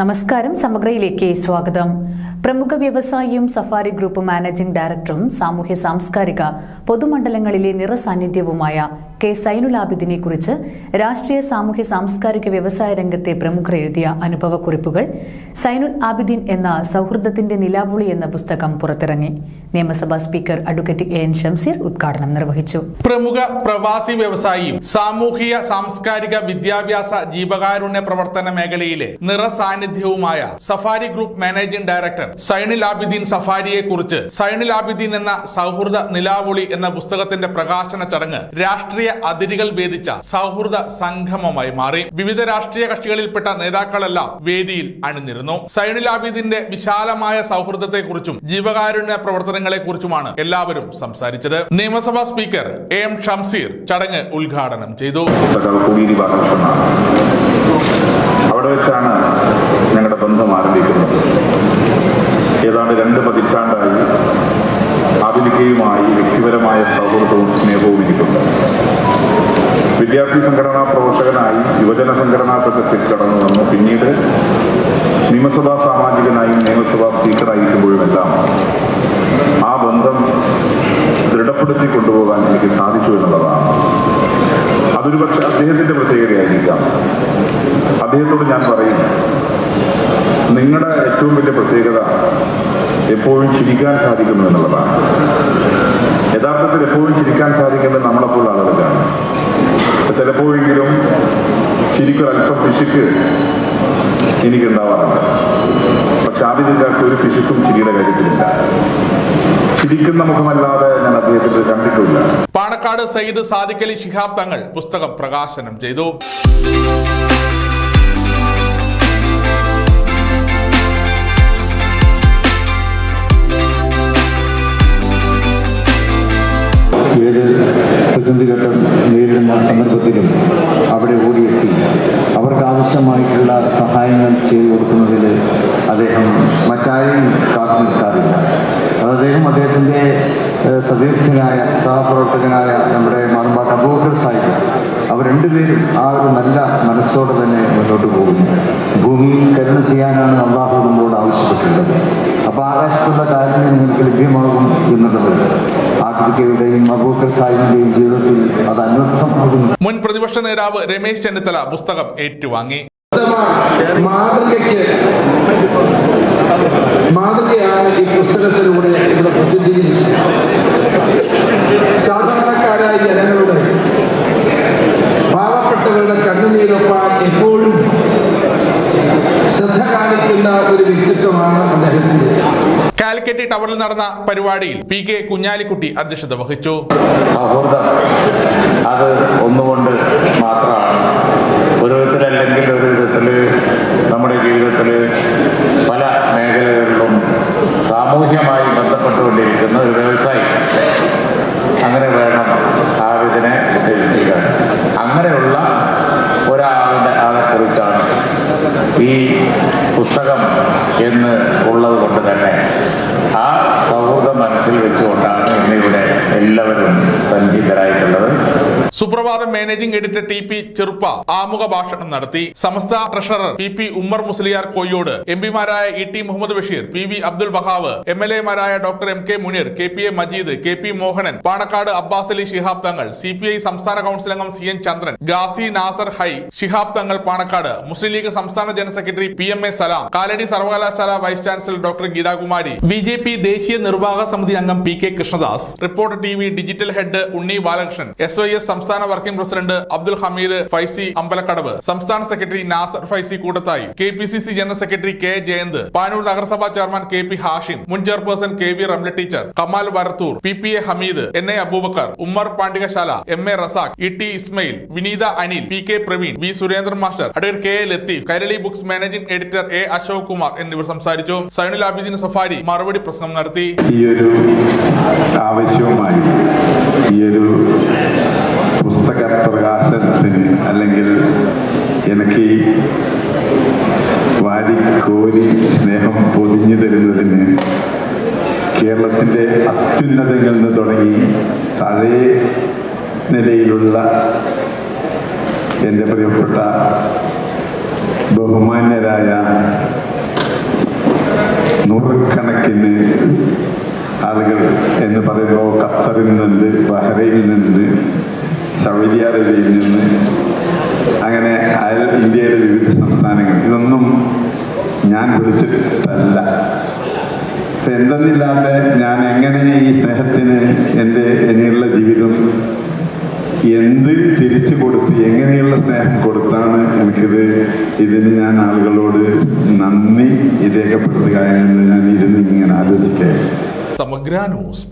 നമസ്കാരം സമഗ്രയിലേക്ക് സ്വാഗതം. പ്രമുഖ വ്യവസായിയും സഫാരി ഗ്രൂപ്പ് മാനേജിംഗ് ഡയറക്ടറും സാമൂഹ്യ സാംസ്കാരിക പൊതുമണ്ഡലങ്ങളിലെ നിറസാന്നിധ്യവുമായ കെ സൈനുലാബിദിനെ കുറിച്ച് രാഷ്ട്രീയ സാമൂഹ്യ സാംസ്കാരിക വ്യവസായ രംഗത്തെ പ്രമുഖർ എഴുതിയ അനുഭവക്കുറിപ്പുകൾ സൈനുൽ ആബിദിൻ എന്ന സൗഹൃദത്തിന്റെ നിലാവുളി എന്ന പുസ്തകം പുറത്തിറങ്ങി. നിയമസഭാ speaker advocate A N Shamseer ഉദ്ഘാടനം നിർവഹിച്ചു. പ്രമുഖ പ്രവാസി വ്യവസായിയും സാമൂഹിക സാംസ്കാരിക വിദ്യാഭ്യാസ ജീവകാരുണ്യ പ്രവർത്തന മേഖലയിലെ നിറസാന്നിധ്യവുമായ Safari group managing director Zainul Abideen സഫാരിയെ കുറിച്ച് സൈനുൽ ആബിദീൻ എന്ന സൗഹൃദ നിലാവുളി എന്ന പുസ്തകത്തിന്റെ പ്രകാശന ചടങ്ങ് രാഷ്ട്രീയ അതിരുകൾ ഭേദിച്ച സൗഹൃദ സംഗമമായി മാറി. വിവിധ രാഷ്ട്രീയ കക്ഷികളിൽപ്പെട്ട നേതാക്കളെല്ലാം വേദിയിൽ അണിനിരുന്നു. സൈനുൽ ആബിദിന്റെ വിശാലമായ സൗഹൃദത്തെക്കുറിച്ചും ജീവകാരുണ്യ പ്രവർത്തനങ്ങളെ കുറിച്ചുമാണ് എല്ലാവരും സംസാരിച്ചത്. നിയമസഭാ സ്പീക്കർ എ ഷംസീർ ചടങ്ങ് ഉദ്ഘാടനം ചെയ്തു. അവിടെ വെച്ചാണ് ഞങ്ങളുടെ ബന്ധം ആരംഭിക്കുന്നത്. ഏതാണ്ട് രണ്ട് പതിറ്റാണ്ടായി ആധുനികയുമായി വ്യക്തിപരമായ സൗഹൃദവും സ്നേഹവും എനിക്കുണ്ട്. വിദ്യാർത്ഥി സംഘടനാ പ്രവർത്തകനായി യുവജന സംഘടനാ തത്വത്തിൽ കടന്നു വന്നു പിന്നീട് നിയമസഭാ സാമാജികനായും നിയമസഭാ സ്പീക്കറായിരിക്കുമ്പോഴുമെല്ലാം ആ ബന്ധം ദൃഢപ്പെടുത്തി കൊണ്ടുപോകാൻ എനിക്ക് സാധിച്ചു എന്നുള്ളതാണ്. അതൊരു പക്ഷെ അദ്ദേഹത്തിന്റെ പ്രത്യേകതയായിരിക്കാം. അദ്ദേഹത്തോട് ഞാൻ പറയും നിങ്ങളുടെ ഏറ്റവും വലിയ പ്രത്യേകത എപ്പോഴും ചിരിക്കാൻ സാധിക്കുന്നു എന്നുള്ളതാണ്. യഥാർത്ഥത്തിൽ എപ്പോഴും ചിരിക്കാൻ സാധിക്കുന്നത് നമ്മളെപ്പോലുള്ള ആളുകൾക്കാണ്. ചിലപ്പോഴെങ്കിലും ചിരിക്കൊരല്പം പിശുക്ക് എനിക്കുണ്ടാവാറുണ്ട്. പക്ഷെ ആദ്യക്കാർക്ക് ഒരു പിശുക്കും ചിരിയുടെ കാര്യത്തിലില്ല. ചിരിക്കുന്ന മുഖമല്ലാതെ ഞാൻ അദ്ദേഹത്തിൽ കണ്ടിട്ടില്ല. പാണക്കാട് സയ്യിദ് സാദിഖലി ശിഹാബ് തങ്ങൾ പുസ്തകം പ്രകാശനം ചെയ്തു. ഏത് പ്രതിസന്ധിഘട്ടം നേരിടുന്ന സന്ദർഭത്തിലും അവിടെ ഓടിയെത്തി. അവർക്ക് ആവശ്യമായിട്ടുള്ള സഹായങ്ങൾ ചെയ്തു കൊടുക്കുന്നതിൽ അദ്ദേഹം മറ്റാരെയും കാത്തു നിൽക്കാറില്ല. അത് അദ്ദേഹം അദ്ദേഹത്തിന്റെ സതീർത്ഥനായ സഹപ്രവർത്തകനായ നമ്മുടെ മാറുമ്പാട്ട് അബൂബക്കർ സാഹിബ്. അവർ രണ്ടുപേരും ആ ഒരു നല്ല മുൻ പ്രതിപക്ഷ നേതാവ് രമേശ് ചെന്നിത്തല പുസ്തകം ഏറ്റുവാങ്ങി. മാതൃകയ്ക്ക് മാതൃകയാണ് ഈ പുസ്തകത്തിലൂടെ ഇവിടെ പ്രസിദ്ധീകരിക്കുന്നത് സാധാരണക്കാരായ ജനങ്ങളുടെ പാവപ്പെട്ടവരുടെ കണ്ണുനീരൊപ്പാൻ എപ്പോഴും ശ്രദ്ധ കാണിക്കുന്ന ഒരു വ്യക്തിത്വമാണ് അദ്ദേഹത്തിന്റെ കാലിക്കറ്റ് ടവറിൽ നടന്ന പരിപാടിയിൽ പി കെ കുഞ്ഞാലിക്കുട്ടി അധ്യക്ഷത വഹിച്ചു. അത് ഒന്നുകൊണ്ട് മാത്രമാണ്. ഒരു വിധത്തിലല്ലെങ്കിൽ ഒരു വിധത്തിൽ നമ്മുടെ ജീവിതത്തിൽ പല മേഖലകളിലും സാമൂഹ്യമായി ബന്ധപ്പെട്ടുകൊണ്ടിരിക്കുന്ന ഒരു വ്യവസായി അങ്ങനെ വേണം ആവിതിനെ വിശേഷിപ്പിക്കാൻ. അങ്ങനെയുള്ള ഒരാളുടെ ആളെ കുറിച്ചാണ് ഈ പുസ്തകം എന്ന് ഉള്ളത് കൊണ്ട് തന്നെ ആ സൗഹൃദം മനസ്സിൽ വെച്ചുകൊണ്ടാണ് ഇന്നിവിടെ എല്ലാവരും സന്നിഹിതരായിട്ടുള്ളത് സുപ്രഭാതം മാനേജിംഗ് എഡിറ്റർ ടി പി ചെറുപ്പ ആമുഖ ഭാഷണം നടത്തി Samastha treasurer P P Ummer Musliyar കോയോട് M പിമാരായ E T Muhammad Basheer P V Abdul Wahab M L എമാരായ doctor M K Muneer K P A Majeed K P Mohanan Panakkad Abbas Ali Shihab Thangal C P I സംസ്ഥാന council അംഗം C N Chandran Ghazi Nasar ഹൈ ശിഹാബ് തങ്ങൾ പാണക്കാട് മുസ്ലിം ലീഗ് സംസ്ഥാന general secretary P M A Salam Kalady സർവകലാശാല vice chancellor doctor Geethakumari B J P ദേശീയ നിർവാഹക സമിതി അംഗം P K Krishnadas reporter T V digital head Unni Balakrishnan S Y S സംസ്ഥാന വർക്കിംഗ് പ്രസിഡന്റ് അബ്ദുൽ ഹമീദ് ഫൈസി അമ്പലക്കടവ് സംസ്ഥാന secretary Nasar Faizy Koodathai K P C C general secretary K Jayanth Panoor നഗരസഭാ chairman K P Hashim മുൻ chairperson K V Ramla teacher Kamal Varathoor P P A Hameed N A Abubacker Ummer Pandikasala M A Razak E T Ismail Vineetha Anil P K Praveen V Surendran master advocate K Latheef Kairali books managing editor A Ashok Kumar എന്നിവർ സംസാരിച്ചു. Zainul Abidin safari മറുപടി പ്രസംഗം നടത്തി. ഈ ഒരു ആവശ്യവുമായി ഈ ഒരു പുസ്തക പ്രകാശനത്തിന് അല്ലെങ്കിൽ എനിക്ക് വാരിക്കോരി സ്നേഹം പൊതിഞ്ഞു തരുന്നതിന് കേരളത്തിന്റെ അത്യുന്നതങ്ങളിൽ നിന്ന് തുടങ്ങി താഴെ നിലയിലുള്ള എന്റെ പ്രിയപ്പെട്ട ബഹുമാന്യരായ നിന്ന് ആളുകൾ എന്ന് പറയുമ്പോൾ ഖത്തറിൽ നിന്നുണ്ട് ബഹ്റൈനിൽ നിന്നുണ്ട് സൗദി അറേബ്യയിൽ നിന്ന് അങ്ങനെ അയൽ ഇന്ത്യയിലെ വിവിധ സംസ്ഥാനങ്ങൾ. ഇതൊന്നും ഞാൻ വിളിച്ചിട്ടല്ല. എന്തെന്നില്ലാതെ ഞാൻ എങ്ങനെ ഈ സ്നേഹത്തിന് എന്റെ ഇനിയുള്ള ജീവിതം എന്ത് തിരിച്ചു കൊടുത്ത് എങ്ങനെയുള്ള സ്നേഹം കൊടുത്താണ് എനിക്കിത് ഇതിന് ഞാൻ ആളുകളോട് നന്ദി രേഖപ്പെടുത്തുക എന്ന് ഞാൻ ഇരുന്ന് ഇങ്ങനെ ആലോചിക്കുകയായിരുന്നു. സമഗ്ര ന്യൂസ്